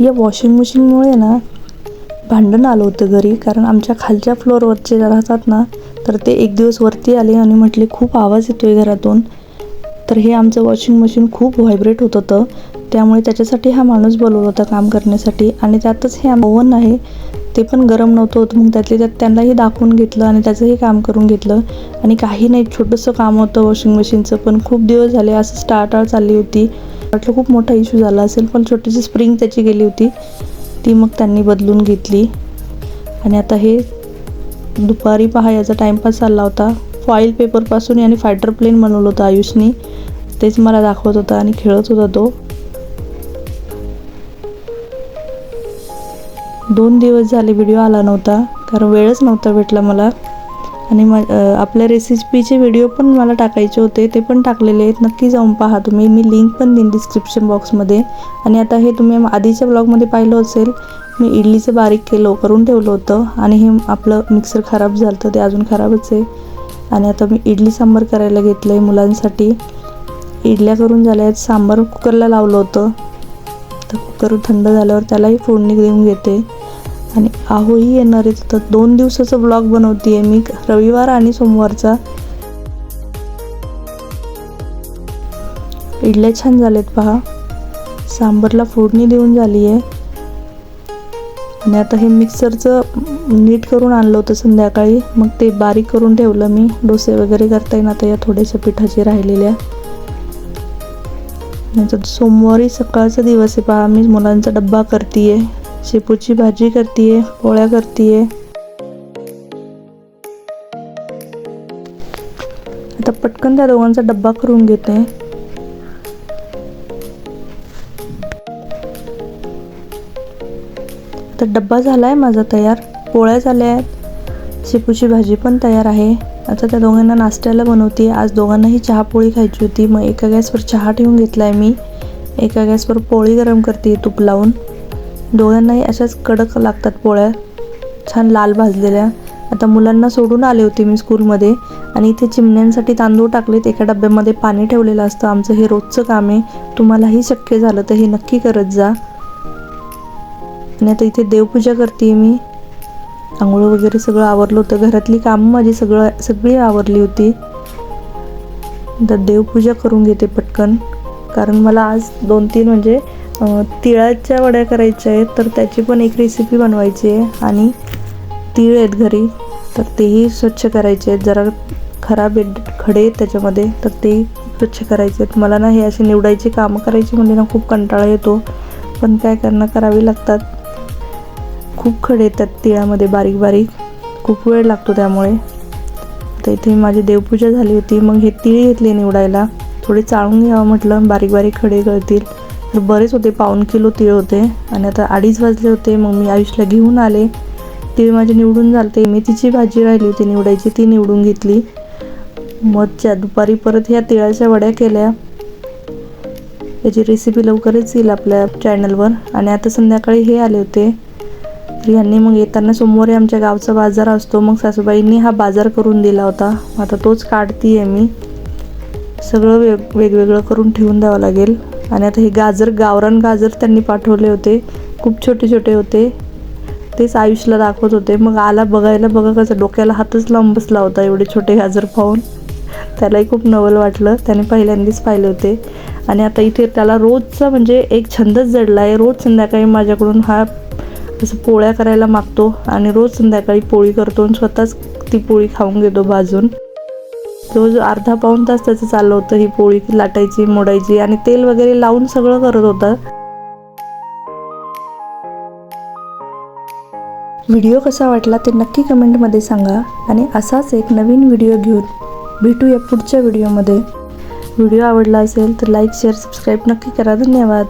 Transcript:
या वॉशिंग मशीनमुळे ना भांडण आलं होतं घरी. कारण आमच्या खालच्या फ्लोअरवरचे राहतात ना तर ते एक दिवस वरती आले आणि म्हटले खूप आवाज येतो आहे घरातून. तर हे आमचं वॉशिंग मशीन खूप व्हायब्रेट होत होतं. त्यामुळे त्याच्यासाठी हा माणूस बोलवला होता काम करण्यासाठी. आणि त्यातच हे ओव्हन आहे ते पण गरम नव्हतं होतं. मग त्यातले त्यात त्यांनाही दाखवून घेतलं आणि त्याचंही काम करून घेतलं. आणि काही नाही छोटंसं काम होतं वॉशिंग मशीनचं पण खूप दिवस झाले असं स्टार्टार चालली होती. वाटलं खूप मोठा इश्यू झाला असेल पण छोटीशी स्प्रिंग त्याची गेली होती. ती मग त्यांनी बदलून घेतली. आणि आता हे दुपारी पहा याचा टाईमपास चालला होता. फॉईल पेपरपासून याने फायटर प्लेन बनवलं होतं आयुषनी. तेच मला दाखवत होता आणि खेळत होता तो. दोन दिवस झाले व्हिडिओ आला नव्हता कारण वेळच नव्हता भेटला मला. आणि म आपल्या रेसिपीचे व्हिडिओ पण मला टाकायचे होते ते पण टाकलेले आहेत. नक्की जाऊन पहा तुम्ही. मी लिंक पण देईन डिस्क्रिप्शन बॉक्समध्ये आणि आता हे तुम्ही आधीच्या ब्लॉगमध्ये पाहिलं असेल मी इडलीचं बारीक केलं करून ठेवलं होतं. आणि हे आपलं मिक्सर खराब झालं होतं ते अजून खराबच आहे. आणि आता मी इडली सांबार करायला घेतलं आहे मुलांसाठी. इडल्या करून झाल्या आहेत. सांबार कुकरला लावलं होतं. तर कुकर थंड झाल्यावर त्यालाही फोडणी देऊन घेते. आणि आहोही येणार आहे तर दोन दिवसाचा ब्लॉग बनवते आहे मी रविवार आणि सोमवारचा. इडल्या छान झालेत पहा. सांबरला फोडणी देऊन झाली आहे आणि आता हे मिक्सरचं नीट करून आणलं होतं संध्याकाळी. मग ते बारीक करून ठेवलं मी. डोसे वगैरे करता येईन आता या थोड्याशा पिठाची राहिलेल्या. नंतर सोमवारी सकाळचा दिवस आहे पहा. मी मुलांचा डब्बा करते आहे शेपूची भाजी करते पोळ्या करते आता पटकन त्या दोघांचा डब्बा करून घेते. तर डब्बा झाला आहे माझा तयार पोळ्या झाल्या आहेत. शेपूची भाजी पण तयार आहे. आता त्या दोघांना नाश्त्याला बनवते आज दोघांनाही चहा पोळी खायची होती. मग एका गॅसवर चहा ठेवून घेतला आहे मी. एका गॅसवर पोळी गरम करते तूप लावून. दोघांनाही अशाच कडक लागतात पोळ्या. छान लाल भाजलेल्या. आता मुलांना सोडून आले होते मी स्कूलमध्ये आणि इथे चिमण्यांसाठी तांदूळ टाकलेत. एका डब्यामध्ये पाणी ठेवलेलं असतं. आमचं हे रोजचं काम आहे. तुम्हालाही शक्य झालं तर हे नक्की करत जा. आणि आता इथे देवपूजा करते मी. आंघोळ वगैरे सगळं आवरलं होतं. घरातली कामं माझी सगळं सगळी आवरली होती. तर देवपूजा करून घेते पटकन. कारण मला आज दोन तीन म्हणजे तिळाच्या वड्या करायच्या आहेत तर त्याची पण एक रेसिपी बनवायची आहे. आणि तीळ आहेत घरी तर तेही स्वच्छ करायचे आहेत. जरा खराब आहेत खडे आहेत त्याच्यामध्ये तर ते स्वच्छ करायचे आहेत. मला ना हे असे निवडायची कामं करायची म्हणजे ना खूप कंटाळा येतो. पण काय करणं करावी लागतात. खूप खडे येतात तिळामध्ये बारीक बारीक. खूप वेळ लागतो त्यामुळे. तर इथे माझी देवपूजा झाली होती. मग हे तीळ घेतले निवडायला. थोडे चाळून घ्यावं म्हटलं. बारीक बारीक खडे गळतील. तर बरेच होते पाऊण किलो तीळ होते. आणि आता अडीच वाजले होते मग मी आयुषला घेऊन आले. तीळ माझे निवडून झालते. मेथीची भाजी राहिली होती निवडायची ती निवडून घेतली. मग च्या दुपारी परत ह्या तिळाच्या वड्या केल्या. याची रेसिपी लवकरच येईल आपल्या चॅनलवर आणि आता संध्याकाळी हे आले होते. तर यांनी मग येताना सोमवारी आमच्या गावचा बाजार असतो. मग सासूबाईंनी हा बाजार करून दिला होता. आता तोच काढती आहे मी. सगळं वेग वेगवेगळं करून ठेवून द्यावं लागेल. आणि आता हे गाजर गावरान गाजर त्यांनी पाठवले होते. खूप छोटे छोटे होते. तेच आयुषला दाखवत होते. मग आला बघायला बघा कसं डोक्याला हातच लांब बसला होता एवढे छोटे गाजर पाहून. त्यालाही खूप नवल वाटलं. त्याने पहिल्यांदाच पाहिले होते. आणि आता इथे त्याला रोजचा म्हणजे एक छंदच जडला आहे. रोज संध्याकाळी माझ्याकडून हा असं पोळ्या करायला मागतो आणि रोज संध्याकाळी पोळी करतो आणि स्वतःच ती पोळी खाऊन घेतो भाजून. रोज अर्धा पाऊण तास त्याचं चाललं होतं ही पोळी लाटायची मोडायची आणि तेल वगैरे लावून सगळं करत होता. व्हिडिओ कसा वाटला ते नक्की कमेंटमध्ये सांगा आणि असाच एक नवीन व्हिडिओ घेऊन भेटूया पुढच्या व्हिडिओमध्ये. व्हिडिओ आवडला असेल तर लाईक शेअर सबस्क्राईब नक्की करा. धन्यवाद.